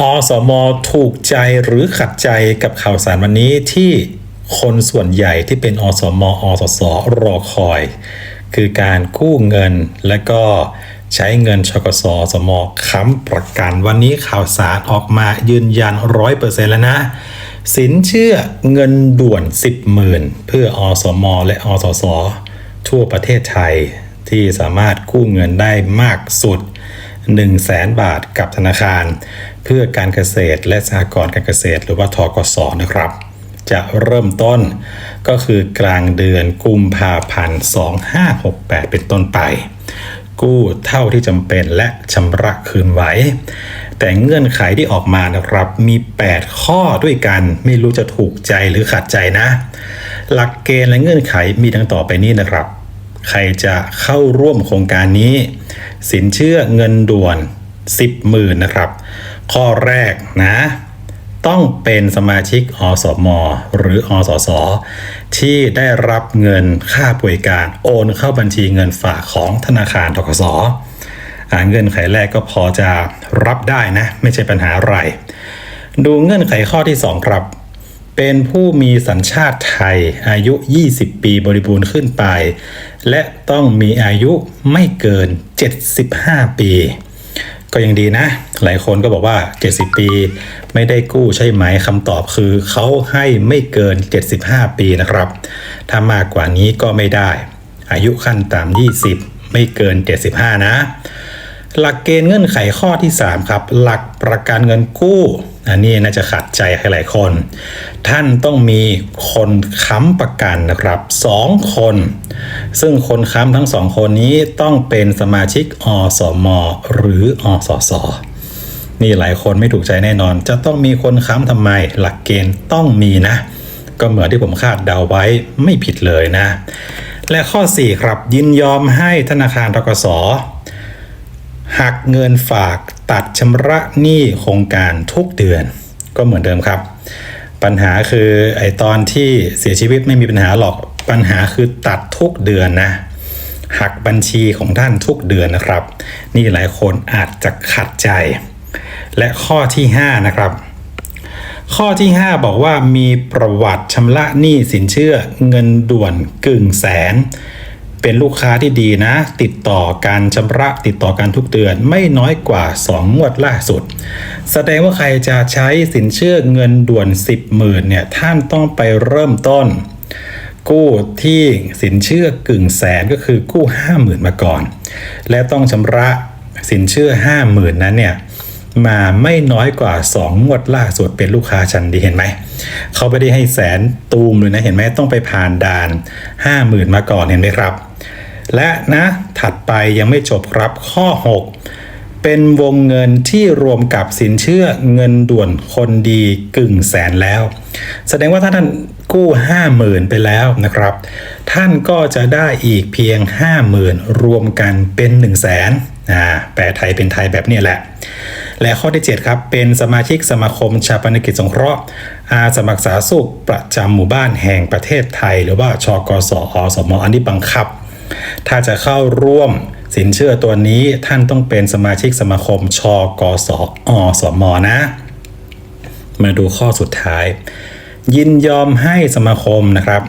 อสมถูกใจหรือขัดใจกับข่าวสารวันนี้ที่คนส่วนใหญ่ที่เป็นอสมอสสรอคอย คือการกู้เงินและก็ใช้เงินชกสสมค้ำประกัน วันนี้ข่าวสารออกมายืนยันร้อยเปอร์เซ็นแล้วนะ สินเชื่อเงินด่วน 10หมื่นเพื่ออสมและอสสทั่วประเทศไทยที่สามารถกู้เงินได้มากสุด 1 0 0 0 0แสนบาทกับธนาคาร เพื่อการเกษตรและสหกรณ์การเกษตร หรือว่าทกสนะครับ จะเริ่มต้นก็คือกลางเดือนกุมภาพันธ์ 2568 เป็นต้นไป กู้เท่าที่จำเป็นและชำระคืนไหว แต่เงื่อนไขที่ออกมานะครับ มี 8 ข้อด้วยกันไม่รู้จะถูกใจหรือขัดใจนะ หลักเกณฑ์และเงื่อนไขมีดังต่อไปนี้นะครับ ใครจะเข้าร่วมโครงการนี้ สินเชื่อเงินด่วน 10หมื่นนะครับ ข้อแรกนะต้องเป็นสมาชิกอสม หรืออสส ที่ได้รับเงินค่าป่วยการโอนเข้าบัญชีเงินฝากของธนาคารทกสเงื่อนไขแรกก็พอจะรับได้นะ ไม่ใช่ปัญหาอะไร ดูเงื่อนไขข้อที่ 2 ครับ เป็นผู้มีสัญชาติไทย อายุ 20 ปีบริบูรณ์ขึ้นไป และต้องมีอายุไม่เกิน 75 ปี ก็ยังดีนะ หลายคนก็บอกว่า 70 ปี ไม่ได้กู้ใช่ไหมคำตอบคือเขาให้ไม่เกิน 75 ปีนะครับ ถ้ามากกว่านี้ก็ไม่ได้ อายุขั้นต่ำ20 ไม่เกิน 75 นะ หลักเกณฑ์เงื่อนไขข้อที่ 3 ครับ หลักประกันเงินกู้อันนี้น่าจะขัดใจให้หลายคน ท่านต้องมีคนค้ำประกันนะครับ 2 คน ซึ่งคนค้ำทั้งสองคนนี้ต้องเป็นสมาชิกอสม หรืออสสนี่หลายคนไม่ถูกใจแน่นอน จะต้องมีคนค้ำทำไม หลักเกณฑ์ต้องมีนะ ก็เหมือนที่ผมคาดเดาไว้ไม่ผิดเลยนะ และข้อ 4 ครับยินยอมให้ธนาคารทกส หักเงินฝากตัดชำระหนี้โครงการทุกเดือน ก็เหมือนเดิมครับ ปัญหาคือไอตอนที่เสียชีวิตไม่มีปัญหาหรอกปัญหาคือตัดทุกเดือนนะหักบัญชีของท่านทุกเดือนนะครับ นี่หลายคนอาจจะขัดใจ และข้อที่ 5 นะครับ ข้อที่ 5 บอกว่ามีประวัติชำระหนี้สินเชื่อเงินด่วนกึ่งแสน เป็นลูกค้าที่ดีนะ ติดต่อการชำระติดต่อการทุกเดือนไม่น้อยกว่า 2 งวดล่าสุด แสดงว่าใครจะใช้สินเชื่อเงินด่วน 10หมื่นเนี่ยท่านต้องไปเริ่มต้น กู้ที่สินเชื่อกึ่งแสนก็คือกู้ 50,000 มาก่อน และต้องชำระสินเชื่อ 50,000 นั้นเนี่ยมาไม่น้อยกว่า 2 งวดล่าสุดเป็นลูกค้าชั้นดีเห็นไหม เขาไม่ได้ให้แสนตูมเลยนะเห็นไหมต้องไปผ่านด่าน 50,000 มาก่อนเห็นไหมครับ และนะถัดไปยังไม่จบครับข้อ 6 เป็นวงเงินที่รวมกับสินเชื่อเงินด่วนคนดีกึ่งแสนแล้ว แสดงว่าถ้าท่านกู้ 50,000 ไปแล้วนะครับ ท่านก็จะได้อีกเพียง 50,000 รวมกันเป็น 1 0 0 0 0แสนอ่าแปลไทยเป็นไทยแบบนี้แหละ และข้อที่ 7 ครับ เป็นสมาชิกสมาคมชาปนกิจสงเคราะห์อาสมัครสาสุขประจำหมู่บ้านแห่งประเทศไทย หรือว่าชกสอสมอันนี้บังคับ ถ้าจะเข้าร่วมสินเชื่อตัวนี้ท่านต้องเป็นสมาชิกสมาคมชกสอสมนะ มาดูข้อสุดท้าย ยินยอมให้สมาคมนะครับ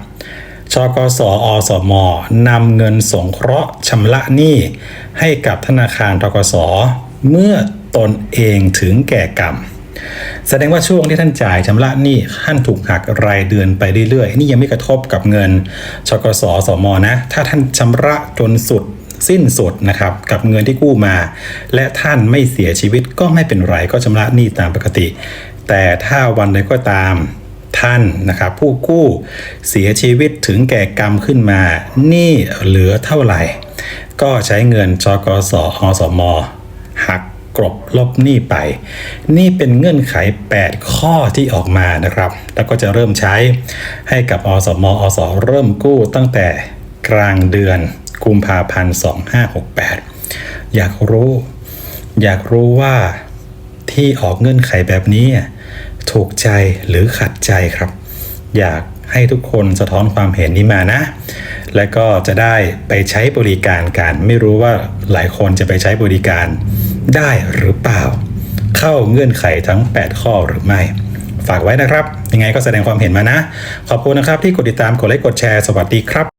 ชกสอสมนำเงินสงเคราะห์ชำระหนี้ให้กับธนาคารทกสเมื่อตนเองถึงแก่กรรม แสดงว่าช่วงที่ท่านจ่ายชำระหนี้ท่านถูกหักรายเดือนไปเรื่อยๆ นี่ยังไม่กระทบกับเงินชกสสมนะ ถ้าท่านชำระจนสุดสิ้นสุดนะครับกับเงินที่กู้มา และท่านไม่เสียชีวิตก็ไม่เป็นไรก็ชำระหนี้ตามปกติ แต่ถ้าวันใดก็ตามท่านนะครับผู้กู้เสียชีวิตถึงแก่กรรมขึ้นมาหนี้เหลือเท่าไหร่ ก็ใช้เงินชกสอสมหัก กลบลบหนี้ไป นี่เป็นเงื่อนไข 8 ข้อที่ออกมานะครับ แล้วก็จะเริ่มใช้ให้กับอสมอสเริ่มกู้ตั้งแต่กลางเดือนกุมภาพันธ์ 2568 อยากรู้ อยากรู้ว่าที่ออกเงื่อนไขแบบนี้ ถูกใจหรือขัดใจครับ อยากให้ทุกคนสะท้อนความเห็นนี้มานะ และก็จะได้ไปใช้บริการกัน ไม่รู้ว่าหลายคนจะไปใช้บริการ ได้หรือเปล่า เข้าเงื่อนไขทั้ง 8 ข้อหรือไม่ ฝากไว้นะครับ ยังไงก็แสดงความเห็นมานะ ขอบคุณนะครับที่กดติดตามกดไลค์กดแชร์สวัสดีครับ